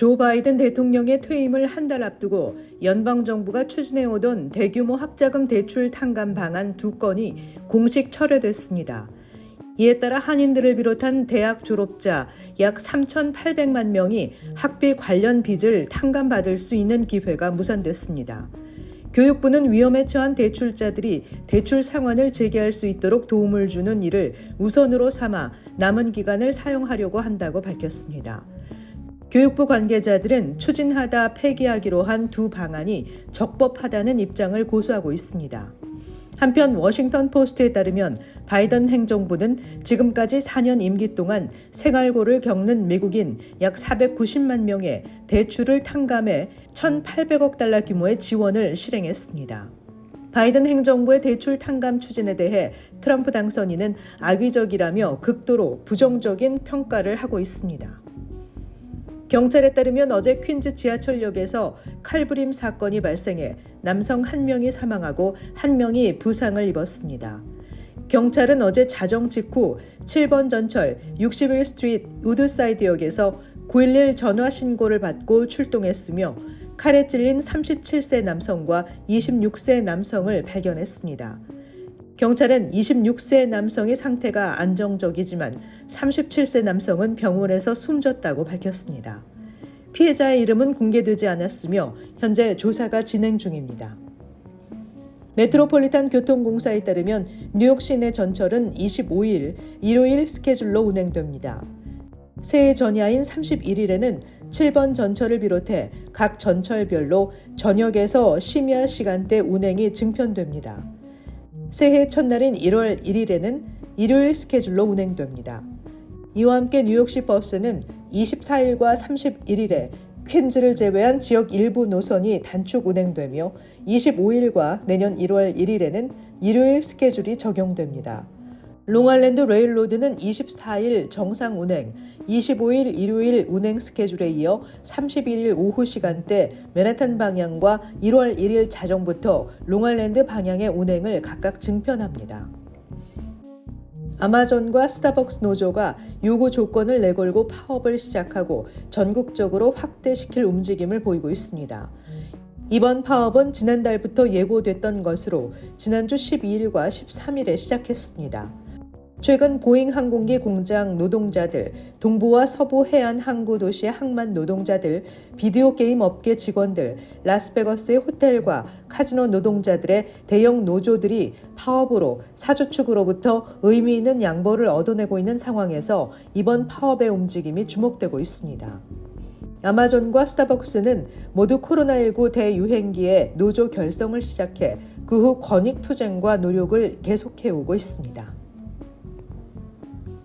조 바이든 대통령의 퇴임을 한 달 앞두고 연방 정부가 추진해오던 대규모 학자금 대출 탕감 방안 두 건이 공식 철회됐습니다. 이에 따라 한인들을 비롯한 대학 졸업자 약 3,800만 명이 학비 관련 빚을 탕감받을 수 있는 기회가 무산됐습니다. 교육부는 위험에 처한 대출자들이 대출 상환을 재개할 수 있도록 도움을 주는 일을 우선으로 삼아 남은 기간을 사용하려고 한다고 밝혔습니다. 교육부 관계자들은 추진하다 폐기하기로 한 두 방안이 적법하다는 입장을 고수하고 있습니다. 한편 워싱턴 포스트에 따르면 바이든 행정부는 지금까지 4년 임기 동안 생활고를 겪는 미국인 약 490만 명의 대출을 탕감해 1,800억 달러 규모의 지원을 실행했습니다. 바이든 행정부의 대출 탕감 추진에 대해 트럼프 당선인은 악의적이라며 극도로 부정적인 평가를 하고 있습니다. 경찰에 따르면 어제 퀸즈 지하철역에서 칼부림 사건이 발생해 남성 한 명이 사망하고 한 명이 부상을 입었습니다. 경찰은 어제 자정 직후 7번 전철 61 스트리트 우드사이드역에서 911 전화 신고를 받고 출동했으며 칼에 찔린 37세 남성과 26세 남성을 발견했습니다. 경찰은 26세 남성의 상태가 안정적이지만 37세 남성은 병원에서 숨졌다고 밝혔습니다. 피해자의 이름은 공개되지 않았으며 현재 조사가 진행 중입니다. 메트로폴리탄 교통공사에 따르면 뉴욕 시내 전철은 25일 일요일 스케줄로 운행됩니다. 새해 전야인 31일에는 7번 전철을 비롯해 각 전철별로 저녁에서 심야 시간대 운행이 증편됩니다. 새해 첫날인 1월 1일에는 일요일 스케줄로 운행됩니다. 이와 함께 뉴욕시 버스는 24일과 31일에 퀸즈를 제외한 지역 일부 노선이 단축 운행되며 25일과 내년 1월 1일에는 일요일 스케줄이 적용됩니다. 롱알랜드 레일로드는 24일 정상 운행, 25일 일요일 운행 스케줄에 이어 31일 오후 시간대 맨해튼 방향과 1월 1일 자정부터 롱알랜드 방향의 운행을 각각 증편합니다. 아마존과 스타벅스 노조가 요구 조건을 내걸고 파업을 시작하고 전국적으로 확대시킬 움직임을 보이고 있습니다. 이번 파업은 지난달부터 예고됐던 것으로 지난주 12일과 13일에 시작했습니다. 최근 보잉 항공기 공장 노동자들, 동부와 서부 해안 항구 도시의 항만 노동자들, 비디오 게임 업계 직원들, 라스베거스의 호텔과 카지노 노동자들의 대형 노조들이 파업으로 사주 측으로부터 의미 있는 양보를 얻어내고 있는 상황에서 이번 파업의 움직임이 주목되고 있습니다. 아마존과 스타벅스는 모두 코로나19 대유행기에 노조 결성을 시작해 그 후 권익 투쟁과 노력을 계속해오고 있습니다.